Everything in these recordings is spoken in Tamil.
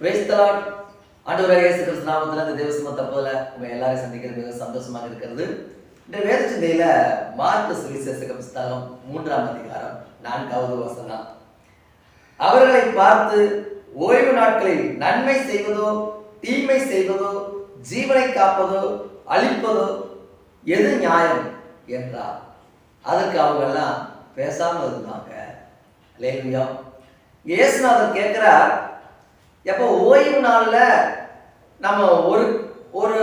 பிரைஸ்தலாட் ஆண்டவராக இயேசு கிறிஸ்து நாமத்தில் இந்த தேவசம தப்போல உங்க எல்லாரையும் சந்திக்கிறது மிக சந்தோஷமாக இருக்கிறது. இந்த வேத சிந்தையில மார்க்கு சுவிசேஷக புஸ்தகம் மூன்றாம் அதிகாரம் நான்காவது வசனம். அவர்களை பார்த்து ஓய்வு நாட்களில் நன்மை செய்வதோ தீமை செய்வதோ ஜீவனை காப்பதோ அழிப்பதோ எது நியாயம் என்றார். அதற்கு அவங்கெல்லாம் பேசாமல் பேசாம இருந்தாங்க லேலுயா இயேசுநாதர் கேட்கிறார் எப்போ ஓய்வு நாளில் நம்ம ஒரு ஒரு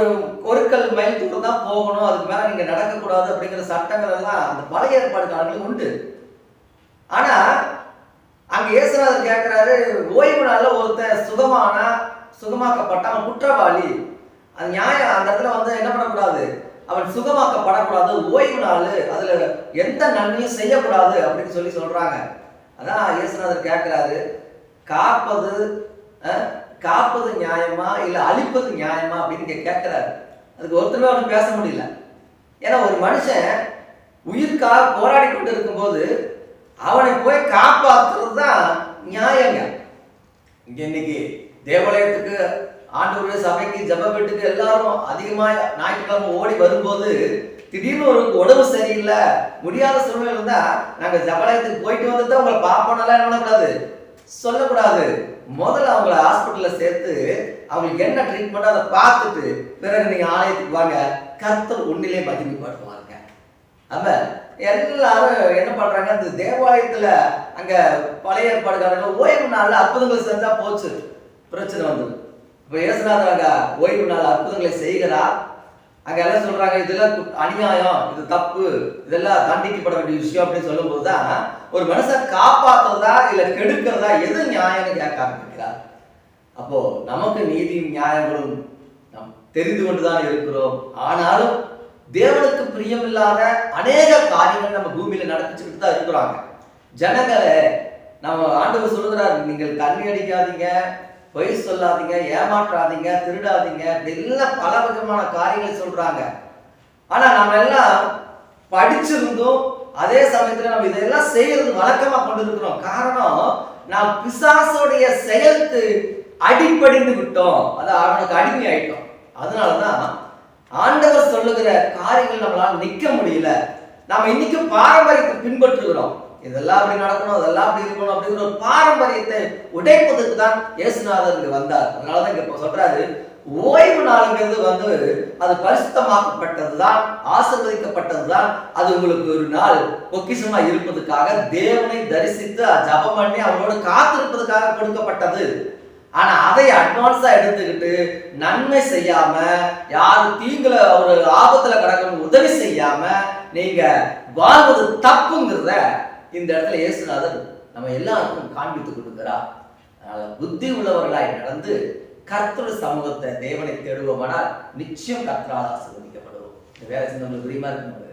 ஒருக்கல் மைல் தூரம் தான் போகணும் அதுக்கு மேலே நீங்கள் நடக்கக்கூடாது அப்படிங்கிற சட்டங்கள் எல்லாம் அந்த பழைய ஏற்பாடு காலங்களில் உண்டு. ஆனால் அங்கே இயேசுநாதர் கேட்குறாரு ஓய்வு நாளில் ஒருத்தன் சுகமான சுகமாக்கப்பட்ட அவன் குற்றவாளி. அது நியாயம். அந்த இடத்துல வந்து என்ன பண்ணக்கூடாது? அவன் சுகமாக்கப்படக்கூடாது. ஓய்வு நாள் அதில் எந்த நன்மையும் செய்யக்கூடாது அப்படின்னு சொல்லி சொல்கிறாங்க அதான் இயேசுநாதர் கேட்குறாரு காப்பது காப்பது நியாயமா இல்லை அழிப்பது நியாயமா அப்படின்னு இங்க கேட்கிறாரு அதுக்கு ஒருத்தருமே அவனுக்கு பேச முடியல. ஏன்னா ஒரு மனுஷன் உயிர்க்காக போராடி கொண்டு இருக்கும்போது அவனை போய் காப்பாற்றுறது தான் நியாயங்க. இங்க இன்னைக்கு தேவாலயத்துக்கு ஆண்டவருடைய சபைக்கு ஜெப வீட்டுக்கு எல்லாரும் அதிகமாக ஞாயிற்றுக்கிழமை ஓடி வரும்போது திடீர்னு ஒரு உடம்பு சரியில்லை முடியாத சூழ்நிலை இருந்தால் நாங்கள் ஜபாலயத்துக்கு போயிட்டு வந்து தான் உங்களை பார்ப்போம்னால என்ன பண்ணக்கூடாது சொல்லக்கூடாது. முதல்ல அவங்கள ஹாஸ்பிட்டல்ல சேர்த்து அவங்களுக்கு என்ன ட்ரீட்மெண்ட் அதை பார்த்துட்டு பிறகு நீங்க ஆலயத்துக்கு வாங்க. கர்த்தர் உன்னிலே பாடுவாங்க அப்ப எல்லாரும் என்ன பண்றாங்க? அந்த தேவாலயத்துல அங்க பழைய ஏற்பாடுகாரங்க ஓய்வு நாள்ல அற்புதங்கள் செஞ்சா போச்சு. பிரச்சனை வந்தது. இப்ப இயேசுநாதர் அங்க ஓய்வு நாள் அற்புதங்களை செய்கிறா அங்க எல்லாம் சொல்றாங்க இதெல்லாம் அநியாயம் இது தப்பு இதெல்லாம் தண்டிக்கப்பட வேண்டிய விஷயம் அப்படின்னு சொல்லும்போது தான் ஒரு மனுஷன் காப்பாத்துறதா இல்ல கெடுக்கிறதா எது நியாயம்னு கேட்க ஆரம்பிக்கிறார். அப்போ நமக்கு நீதியும் நியாயங்களும் நம் தெரிந்து கொண்டுதான் இருக்கிறோம். ஆனாலும் தேவனுக்கு பிரியமில்லாத அநேக காரியங்கள் நம்ம பூமியில நடப்பிச்சுக்கிட்டு தான் இருக்கிறாங்க. ஜனங்களை நம்ம ஆண்டவர் சொல்லுகிறார் நீங்கள் தண்ணி அடிக்காதீங்க பொய் சொல்லாதீங்க ஏமாற்றாதீங்க திருடாதீங்க. இப்படி எல்லாம் பல விதமான காரியங்களை சொல்றாங்க. ஆனா நம்ம எல்லாம் படிச்சிருந்தும் அதே சமயத்துல நம்ம இதெல்லாம் செய்யறது வழக்கமா கொண்டு இருக்கிறோம் காரணம் நாம் பிசாசோடைய செயலுக்கு அடிப்படிந்து விட்டோம். அது அவனுக்கு அடிமை ஆயிட்டோம் அதனாலதான் ஆண்டவர் சொல்லுகிற காரியங்கள் நம்மளால நிக்க முடியல. நாம இன்னைக்கு பாரம்பரியத்தை பின்பற்றுகிறோம். இதெல்லாம் அப்படி நடக்கணும் அதெல்லாம் அப்படி இருக்கணும் அப்படிங்கிற ஒரு பாரம்பரியத்தை உடைப்பதற்கு தான் இயேசுநாதர் இங்க வந்தார். அதனாலதான் இங்க இப்போ சொல்றாரு ஓய்வு நாளுங்கிறது வந்து அது பரிசுத்தமாக்கப்பட்டதுதான் ஆசிர்வதிக்கப்பட்டதுதான் அது உங்களுக்கு ஒரு நாள் பொக்கிஷமா இருப்பதுக்காக தேவனை தரிசித்து ஜபம் பண்ணி அவங்களோட காத்திருப்பதுக்காக கொடுக்கப்பட்டது. ஆனா அதை அட்வான்ஸா எடுத்துக்கிட்டு நன்மை செய்யாம யாரு தீங்குல ஒரு ஆபத்துல கிடக்கணும் உதவி செய்யாம நீங்க வாழ்வது தப்புங்கிறத இந்த இடத்துல இயேசுநாதர் நம்ம எல்லாருக்கும் காண்பித்து கொடுக்கிறார். அதனால புத்தி உள்ளவர்களாய் நடந்து கர்த்தர் சமூகத்தை தேவனை தேடுவோமானால் நிச்சயம் கர்த்தரால் ஆசிர்வதிக்கப்படுவோம். வேலை சிந்தவங்களுக்கு பிரியமா இருக்கும்?